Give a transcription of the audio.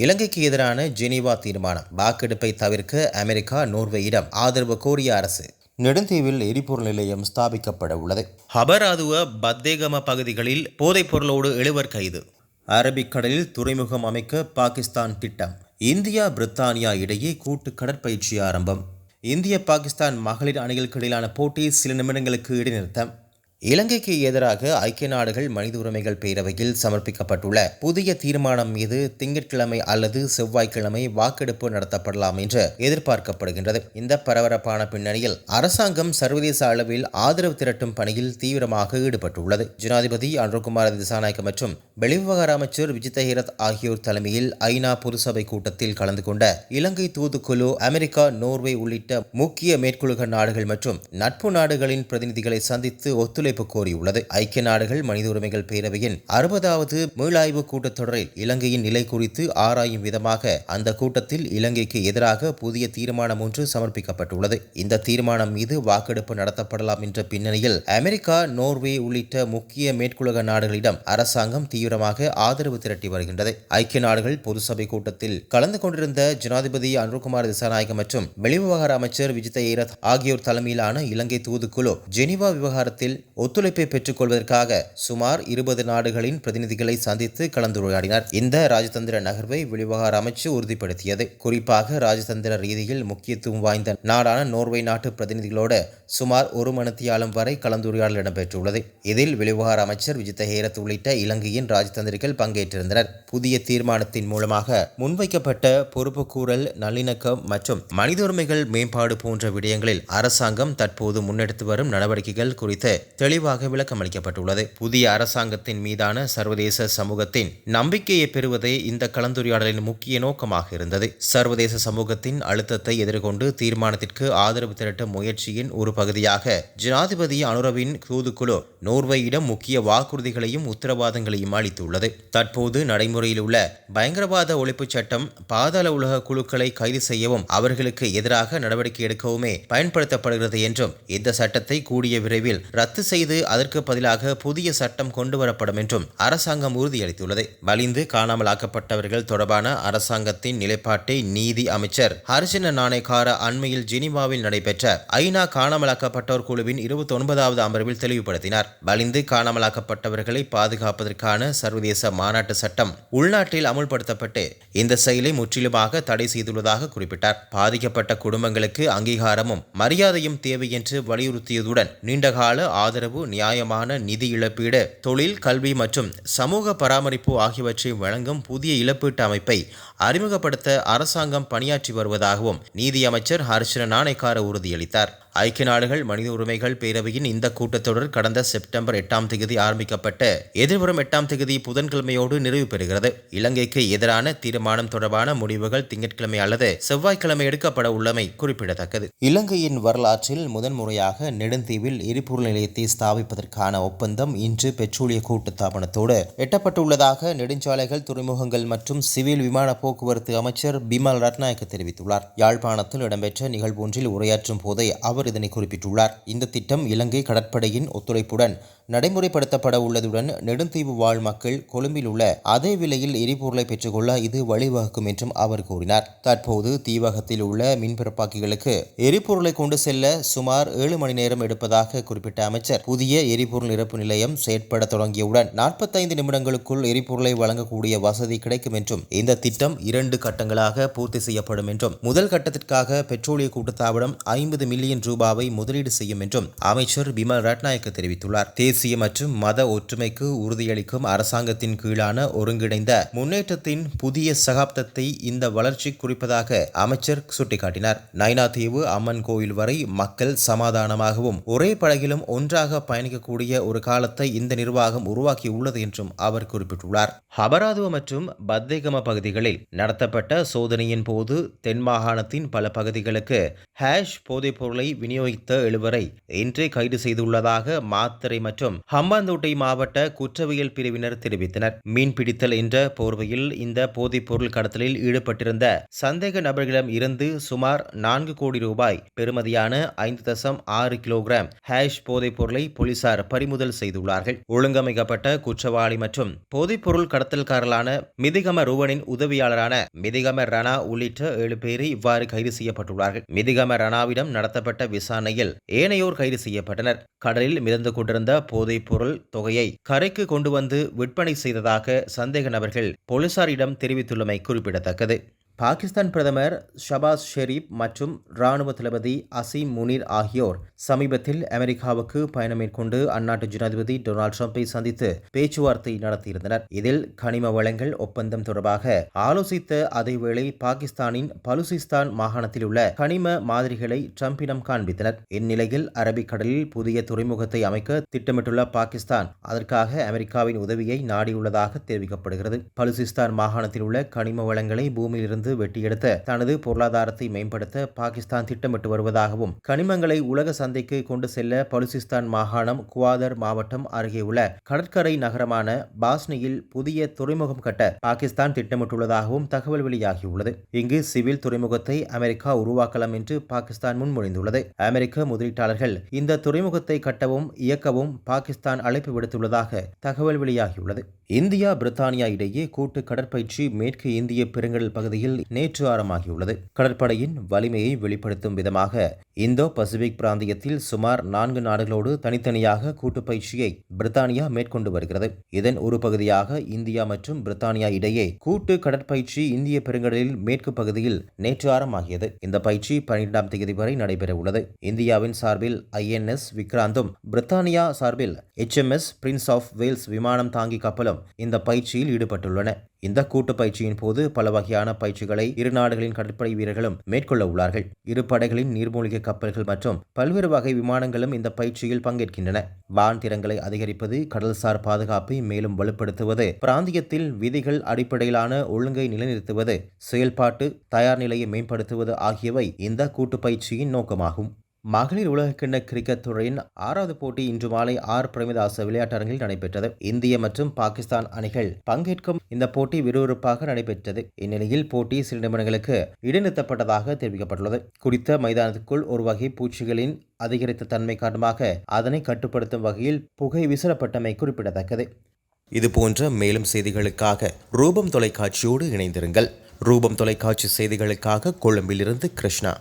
இலங்கைக்கு எதிரான ஜெனீவா தீர்மானம். வாக்கெடுப்பை தவிர்க்க அமெரிக்கா நோர்வேயிடம் ஆதரவு கோரிய அரசு. நெடுந்தீவில் எரிபொருள் நிலையம் ஸ்தாபிக்கப்பட உள்ளது. ஹபராதுவ பத்தேகம பகுதிகளில் போதைப் பொருளோடு எழுவர் கைது. அரபிக்கடலில் துறைமுகம் அமைக்க பாகிஸ்தான் திட்டம். இந்தியா பிரித்தானியா இடையே கூட்டு கடற்பயிற்சி ஆரம்பம். இந்திய பாகிஸ்தான் மகளிர் அணிகளுக்கு இடையிலான போட்டி சில நிமிடங்களுக்கு இடைநிறுத்தம். இலங்கைக்கு எதிராக ஐக்கிய நாடுகள் மனித உரிமைகள் பேரவையில் சமர்ப்பிக்கப்பட்டுள்ள புதிய தீர்மானம் மீது திங்கட்கிழமை அல்லது செவ்வாய்க்கிழமை வாக்கெடுப்பு நடத்தப்படலாம் என்று எதிர்பார்க்கப்படுகின்றது. இந்த பரபரப்பான பின்னணியில் அரசாங்கம் சர்வதேச அளவில் ஆதரவு திரட்டும் பணியில் தீவிரமாக ஈடுபட்டுள்ளது. ஜனாதிபதி அனுர்குமார் திசாநாயக்க மற்றும் வெளிவிவகார அமைச்சர் விஜித ஹீரத் ஆகியோர் தலைமையில் ஐநா பொதுசபை கூட்டத்தில் கலந்து கொண்ட இலங்கை தூதுக்குழு அமெரிக்கா நோர்வே உள்ளிட்ட முக்கிய மேற்குலக நாடுகள் மற்றும் நட்பு நாடுகளின் பிரதிநிதிகளை சந்தித்து ஒத்துழைப்பு ஒத்துழைப்பு கோரியுள்ளது. ஐக்கிய நாடுகள் மனித உரிமைகள் பேரவையின் அறுபதாவது மீளாய்வு கூட்டத்தொடரில் இலங்கையின் நிலை குறித்து ஆராயும் விதமாக அந்த கூட்டத்தில் இலங்கைக்கு எதிராக புதிய தீர்மானம் ஒன்று சமர்ப்பிக்கப்பட்டுள்ளது. இந்த தீர்மானம் மீது வாக்கெடுப்பு நடத்தப்படலாம் என்ற பின்னணியில் அமெரிக்கா நோர்வே உள்ளிட்ட முக்கிய மேற்குலக நாடுகளிடம் அரசாங்கம் தீவிரமாக ஆதரவு திரட்டி வருகின்றது. ஐக்கிய நாடுகள் பொது சபை கூட்டத்தில் கலந்து கொண்டிருந்த ஜனாதிபதி அனுகுமார் திசாநாயகம் மற்றும் வெளிவிவகார அமைச்சர் விஜித ஏரத் ஆகியோர் தலைமையிலான இலங்கை தூதுக்குழு ஜெனீவா விவகாரத்தில் ஒத்துழைப்பை பெற்றுக்கொள்வதற்காக சுமார் இருபது நாடுகளின் பிரதிநிதிகளை சந்தித்து கலந்துரையாடினார். இந்த ராஜதந்திர நகர்வை வெளிவகார அமைச்சு உறுதிப்படுத்தியது. குறிப்பாக ராஜதந்திர ரீதியில் முக்கியத்துவம் வாய்ந்த நாடான நோர்வே நாட்டு பிரதிநிதிகளோடு சுமார் ஒரு மணித்தியாலம் வரை கலந்துரையாடல் இடம்பெற்றுள்ளது. இதில் வெளிவகார அமைச்சர் விஜித ஹேரத் உள்ளிட்ட இலங்கையின் ராஜதந்திரிகள் பங்கேற்றிருந்தனர். புதிய தீர்மானத்தின் மூலமாக முன்வைக்கப்பட்ட பொறுப்புக்கூறல் நல்லிணக்கம் மற்றும் மனித உரிமைகள் மேம்பாடு போன்ற விடயங்களில் அரசாங்கம் தற்போது முன்னெடுத்து வரும் நடவடிக்கைகள் குறித்து தெளிவாக விளக்கமளிக்கப்பட்டுள்ளது. புதிய அரசாங்கத்தின் மீதான சர்வதேச சமூகத்தின் நம்பிக்கையை பெறுவதே இந்த கலந்துரையாடலின் முக்கிய நோக்கமாக இருந்தது. சர்வதேச சமூகத்தின் அழுத்தத்தை எதிர்கொண்டு தீர்மானத்திற்கு ஆதரவு திரட்டும் முயற்சியின் ஒரு பகுதியாக ஜனாதிபதி அனுரவின் தூதுக்குழு நோர்வேயிடம் முக்கிய வாக்குறுதிகளையும் உத்தரவாதங்களையும் அளித்துள்ளது. தற்போது நடைமுறையில் உள்ள பயங்கரவாத ஒழிப்புச் சட்டம் பாதாள உலக குழுக்களை கைது செய்யவும் அவர்களுக்கு எதிராக நடவடிக்கை எடுக்கவுமே பயன்படுத்தப்படுகிறது என்றும் இந்த சட்டத்தை கூடிய விரைவில் ரத்து செய்ய செய்து அதற்கு பதிலாக புதிய சட்டம் கொண்டுவரப்படும் என்றும் அரசாங்கம் உறுதியளித்துள்ளது. வலிந்து காணாமலாக்கப்பட்டவர்கள் தொடர்பான அரசாங்கத்தின் நிலைப்பாட்டை நீதி அமைச்சர் ஹர்ஷன நாணயக்கார அண்மையில் ஜெனீவாவில் நடைபெற்ற ஐநா காணாமலாக்கப்பட்டோர் குழுவின் இருபத்தி ஒன்பதாவது அமர்வில் தெளிவுபடுத்தினார். வலிந்து காணாமலாக்கப்பட்டவர்களை பாதுகாப்பதற்கான சர்வதேச மாநாட்டு சட்டம் உள்நாட்டில் அமுல்படுத்தப்பட்டு இந்த செயலை முற்றிலுமாக தடை செய்துள்ளதாக குறிப்பிட்டார். பாதிக்கப்பட்ட குடும்பங்களுக்கு அங்கீகாரமும் மரியாதையும் தேவை என்று வலியுறுத்தியதுடன் நீண்டகால ஆதரவு நியாயமான நிதி இழப்பீடு தொழில் கல்வி மற்றும் சமூக பராமரிப்பு ஆகியவற்றை வழங்கும் புதிய இழப்பீட்டு அமைப்பை அறிமுகப்படுத்த அரசாங்கம் பணியாற்றி வருவதாகவும் நீதியமைச்சர் ஹர்ஷன நாணயக்கார உறுதியளித்தார். ஐக்கிய நாடுகள் மனித உரிமைகள் பேரவையின் இந்த கூட்டத்தொடர் கடந்த செப்டம்பர் எட்டாம் தேதி ஆரம்பிக்கப்பட்டு எதிர்வரும் எட்டாம் தேதி புதன்கிழமையோடு நிறைவு பெறுகிறது. இலங்கைக்கு எதிரான தீர்மானம் தொடர்பான முடிவுகள் திங்கட்கிழமை அல்லது செவ்வாய்க்கிழமை எடுக்கப்பட உள்ளமை குறிப்பிடத்தக்கது. இலங்கையின் வரலாற்றில் முதன்முறையாக நெடுந்தீவில் எரிபொருள் நிலையத்தை ஸ்தாபிப்பதற்கான ஒப்பந்தம் இன்று பெட்ரோலிய கூட்டுத்தாபனத்தோடு எட்டப்பட்டுள்ளதாக நெடுஞ்சாலைகள் துறைமுகங்கள் மற்றும் சிவில் விமான போக்குவரத்து அமைச்சர் பிமல் ரத்நாயக்க தெரிவித்துள்ளார். யாழ்ப்பாணத்தில் இடம்பெற்ற நிகழ்வொன்றில் உரையாற்றும் போதே அவர் இதனை குறிப்பிட்டுள்ளார். இந்த திட்டம் இலங்கை கடற்படையின் ஒத்துழைப்புடன் நடைமுறைப்படுத்தப்பட உள்ளதுடன் நெடுந்தீவு வாழ் மக்கள் கொழும்பில் உள்ள அதே விலையில் எரிபொருளை பெற்றுக்கொள்ள இது வழிவகுக்கும் என்றும் அவர் கூறினார். தற்போது தீவகத்தில் உள்ள மின்பிறப்பாக்கிகளுக்கு எரிபொருளை கொண்டு செல்ல சுமார் ஏழு மணி நேரம் எடுப்பதாக குறிப்பிட்ட அமைச்சர். புதிய எரிபொருள் நிரப்பு நிலையம் செயற்பட தொடங்கியவுடன் நாற்பத்தைந்து நிமிடங்களுக்குள் எரிபொருளை வழங்கக்கூடிய வசதி கிடைக்கும் என்றும் இந்த திட்டம் இரண்டு கட்டங்களாக பூர்த்தி செய்யப்படும் என்றும் முதல் கட்டத்திற்காக பெட்ரோலிய கூட்டுத்தாபனம் ஐம்பது மில்லியன் ரூபாவை முதலீடு செய்யும் என்றும் அமைச்சர் பிமல் ரட்நாயக்க தெரிவித்துள்ளார். தேசிய மற்றும் மத ஒற்றுமைக்கு உறுதியளிக்கும் அரசாங்கத்தின் கீழான ஒருங்கிணைந்த முன்னேற்றத்தின் புதிய சகாப்தத்தை இந்த வளர்ச்சி குறிப்பதாக அமைச்சர் சுட்டிக்காட்டினார். நைனாதீவு அம்மன் கோயில் வரை மக்கள் சமாதானமாகவும் ஒரே படகிலும் ஒன்றாக பயணிக்கக்கூடிய ஒரு காலத்தை இந்த நிர்வாகம் உருவாக்கியுள்ளது என்றும் அவர் குறிப்பிட்டுள்ளார். ஹபராதுவ மற்றும் பத்தேகம பகுதிகளில் நடத்தப்பட்ட சோதனையின் போது தென் மாகாணத்தின் பல பகுதிகளுக்கு ஹேஷ் போதைப்பொருளை விநியோகித்த எழுவரை இன்றே கைது செய்துள்ளதாக மாத்தறை மற்றும் ஹம்பாந்தோட்டை மாவட்ட குற்றவியல் பிரிவினர் தெரிவித்தனர். மீன்பிடித்தல் என்ற போர்வையில் இந்த போதைப்பொருள் கடத்தலில் ஈடுபட்டிருந்த சந்தேக நபர்களிடம் இருந்து சுமார் நான்கு கோடி ரூபாய் பெறுமதியான ஐந்து தசம் ஆறு கிலோகிராம் ஹேஷ் போதைப் பொருளை போலீசார் பறிமுதல் செய்துள்ளார்கள். ஒழுங்கமைக்கப்பட்ட குற்றவாளி மற்றும் போதைப்பொருள் கடத்தல்காரர்களான மிதிகம ரூவனின் உதவியாளரான மிதிகம ரணா உள்ளிட்ட ஏழு பேரை இவ்வாறு கைது செய்யப்பட்டுள்ளார்கள். மிதிகம ரணாவிடம் நடத்தப்பட்ட விசாரணையில் ஏனையோர் கைது செய்யப்பட்டனர். கடலில் மிதந்து கொண்டிருந்த போதைப் பொருள் தொகையை கரைக்கு கொண்டு வந்து விற்பனை செய்ததாக சந்தேக நபர்கள் போலீசாரிடம் தெரிவித்துள்ளமை குறிப்பிடத்தக்கது. பாகிஸ்தான் பிரதமர் ஷபாஸ் ஷெரீப் மற்றும் இராணுவ தளபதி அசீம் முனீர் ஆகியோர் சமீபத்தில் அமெரிக்காவுக்கு பயணம் மேற்கொண்டு அந்நாட்டு ஜனாதிபதி டொனால்டு ட்ரம்ப்பை சந்தித்து பேச்சுவார்த்தை நடத்தியிருந்தனர். இதில் கனிம வளங்கள் ஒப்பந்தம் தொடர்பாக ஆலோசித்த அதேவேளை பாகிஸ்தானின் பலுசிஸ்தான் மாகாணத்தில் உள்ள கனிம மாதிரிகளை ட்ரம்பிடம் காண்பித்தனர். இந்நிலையில் அரபிக்கடலில் புதிய துறைமுகத்தை அமைக்க திட்டமிட்டுள்ள பாகிஸ்தான் அதற்காக அமெரிக்காவின் உதவியை நாடியுள்ளதாக தெரிவிக்கப்படுகிறது. பலுசிஸ்தான் மாகாணத்தில் உள்ள கனிம வளங்களை பூமியிலிருந்து வெட்டியெடுத்த தனது பொருளாதாரத்தை மேம்படுத்த பாகிஸ்தான் திட்டமிட்டு வருவதாகவும் கனிமங்களை உலக சந்தைக்கு கொண்டு செல்ல பலுசிஸ்தான் மாகாணம் குவாதர் மாவட்டம் அருகே உள்ள கடற்கரை நகரமான பாஸ்னியில் புதிய துறைமுகம் கட்ட பாகிஸ்தான் திட்டமிட்டுள்ளதாகவும் தகவல் வெளியாகியுள்ளது. இங்கு சிவில் துறைமுகத்தை அமெரிக்கா உருவாக்கலாம் என்று பாகிஸ்தான் முன்மொழிந்துள்ளது. அமெரிக்க முதலீட்டாளர்கள் இந்த துறைமுகத்தை கட்டவும் இயக்கவும் பாகிஸ்தான் அழைப்பு விடுத்துள்ளதாக தகவல் வெளியாகியுள்ளது. இந்தியா பிரித்தானியா இடையே கூட்டு கடற்பயிற்சி மேற்கு இந்திய பெருங்கடல் பகுதியில் நேற்று ஆரம்பமாகியுள்ளது கடற்படையின் வலிமையை வெளிப்படுத்தும் விதமாக இந்தோ பசிபிக் பிராந்தியத்தில் சுமார் நான்கு நாடுகளோடு தனித்தனியாக கூட்டு பயிற்சியை பிரித்தானியா மேற்கொண்டு வருகிறது. இதன் ஒரு பகுதியாக இந்தியா மற்றும் பிரித்தானியா இடையே கூட்டு கடற்பயிற்சி இந்திய பெருங்கடலில் மேற்கு பகுதியில் நேற்று ஆரம்பமாகியது இந்த பயிற்சி பன்னிரெண்டாம் தேதி வரை நடைபெற உள்ளது இந்தியாவின் சார்பில் ஐஎன்எஸ் விக்ராந்தும் பிரித்தானியா சார்பில் எச்எம்எஸ் பிரின்ஸ் ஆஃப் வேல்ஸ் விமானம் தாங்கி கப்பலும் இந்த பயிற்சியில் ஈடுபட்டுள்ளன. இந்த கூட்டு பயிற்சியின் போது பல வகையான பயிற்சிகளை இரு நாடுகளின் கடற்படை வீரர்களும் மேற்கொள்ள உள்ளார்கள். இரு படைகளின் நீர்மூழ்கி கப்பல்கள் மற்றும் பல்வேறு வகை விமானங்களும் இந்த பயிற்சியில் பங்கேற்கின்றன. வான்திறங்களை அதிகரிப்பது கடல்சார் பாதுகாப்பை மேலும் வலுப்படுத்துவது பிராந்தியத்தில் விதிகள் அடிப்படையிலான ஒழுங்கை நிலைநிறுத்துவது செயல்பாட்டு தயார் நிலையை மேம்படுத்துவது ஆகியவை இந்த கூட்டு பயிற்சியின் நோக்கமாகும். மகளிர் உலகக்கிண்ண கிரிக்கெட் துறையின் ஆறாவது போட்டி இன்று மாலை ஆர். பிரேமதாச விளையாட்டரங்கில் நடைபெற்றது. இந்திய மற்றும் பாகிஸ்தான் அணிகள் பங்கேற்கும் இந்த போட்டி விறுவிறுப்பாக நடைபெற்றது. இந்நிலையில் போட்டி சில நிமிடங்களுக்கு இடைநிறுத்தப்பட்டதாக தெரிவிக்கப்பட்டுள்ளது. குறித்த மைதானத்துக்குள் ஒரு வகை பூச்சிகளின் அதிகரித்த தன்மை காரணமாக அதனை கட்டுப்படுத்தும் வகையில் புகை விசிறப்பட்டமை குறிப்பிடத்தக்கது. இதுபோன்ற மேலும் செய்திகளுக்காக ரூபம் தொலைக்காட்சியோடு இணைந்திருங்கள். ரூபம் தொலைக்காட்சி செய்திகளுக்காக கொழும்பிலிருந்து கிருஷ்ணா.